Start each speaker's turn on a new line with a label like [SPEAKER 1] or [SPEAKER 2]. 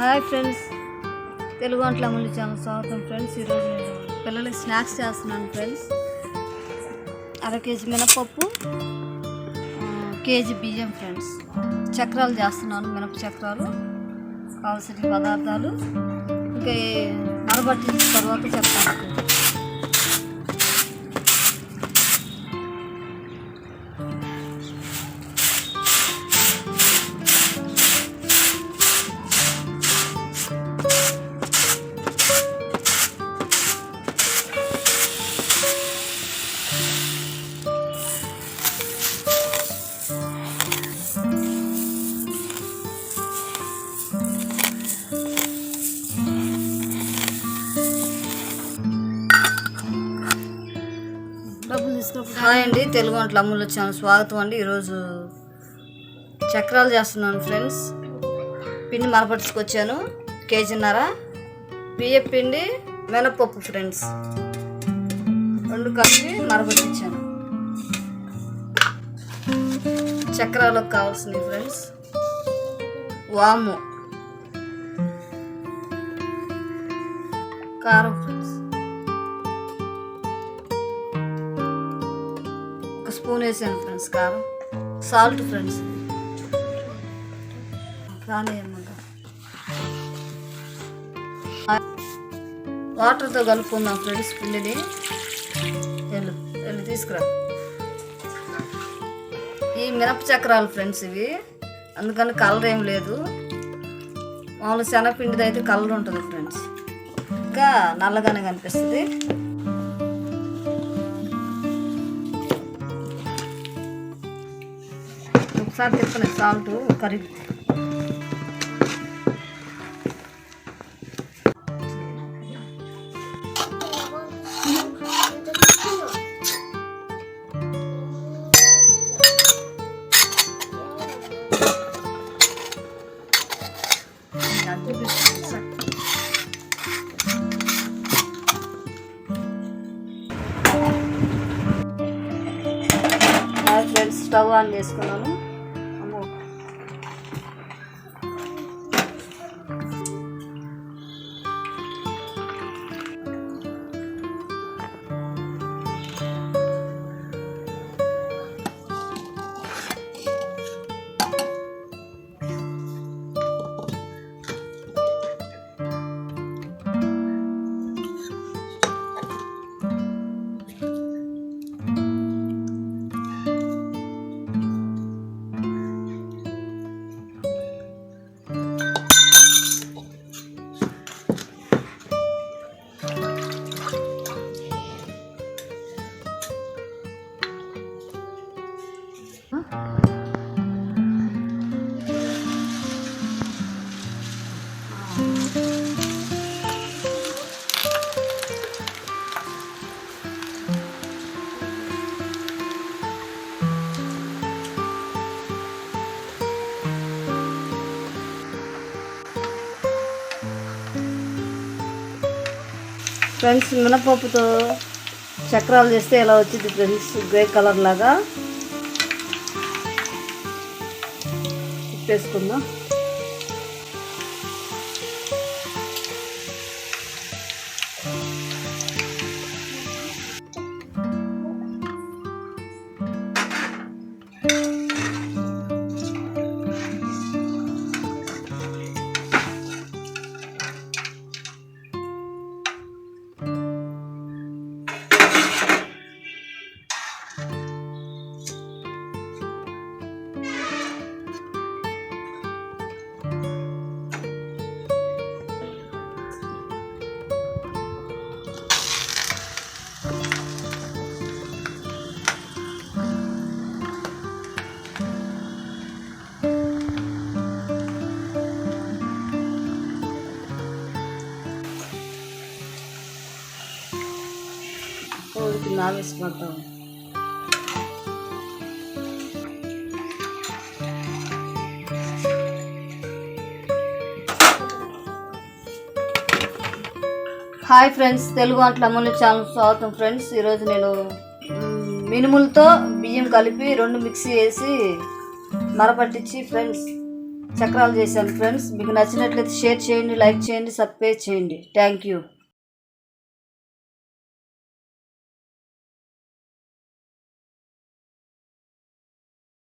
[SPEAKER 1] Hi friends. Telugu వంటల అమలు channel స్వాగతం ఫ్రెండ్స్. ఈరోజు నేను పిల్లలకి స్నాక్స్ చేస్తున్నాను ఫ్రెండ్స్. అర కేజీ మినపప్పు కేజీ బియ్యం ఫ్రెండ్స్. చక్రాలు చేస్తున్నాను మినప చక్రాలు కావాల్సిన పదార్థాలు. ఇంకా మరబట్టిన తర్వాత చెప్తాను. హాయ్ అండి తెలుగు వంటల అమ్ములు వచ్చాను స్వాగతం అండి. ఈరోజు చక్రాలు చేస్తున్నాను ఫ్రెండ్స్. పిండి మరపట్టుకొచ్చాను కేజీన్నర. బియ్య పిండి మినపప్పు ఫ్రెండ్స్. రెండు కలిపి మరపట్టించాను చక్రాలకు కావాల్సింది ఫ్రెండ్స్. వాము. కారం ఫ్రెండ్స్. స్పూన్ వేసాను ఫ్రెండ్స్ కారం. Salt friends. కానీ వాటర్తో కలుపుకుందాం ఫ్రెండ్స్ పిండిని. వెళ్ళు వెళ్ళి తీసుకురా. ఈ మినప చక్రాలు ఫ్రెండ్స్ ఇవి. అందుకని కలర్ ఏం లేదు. మామూలు శనగపిండిది అయితే కలర్ ఉంటుంది ఫ్రెండ్స్. ఇంకా నల్లగానే కనిపిస్తుంది. ఒకసారి తిప్పలే salt curry. Friends stove on చేసుకున్నాను ఫ్రెండ్స్ మినపప్పుతో చక్రాలు చేస్తే ఎలా వచ్చింది ఫ్రెండ్స్ గ్రే కలర్ లాగా. తిప్పేసుకుందాం కోడికి నావేసుకుంటాం హాయ్ ఫ్రెండ్స్ తెలుగు అంట్ల అమూల్య ఛానల్ స్వాగతం ఫ్రెండ్స్. ఈరోజు నేను మినుములతో బియ్యం కలిపి రెండు మిక్సీ వేసి మరపట్టించి ఫ్రెండ్స్ చక్రాలు చేశాను ఫ్రెండ్స్. మీకు నచ్చినట్లయితే షేర్ చేయండి లైక్ చేయండి సబ్స్క్రైబ్ చేయండి. Thank you.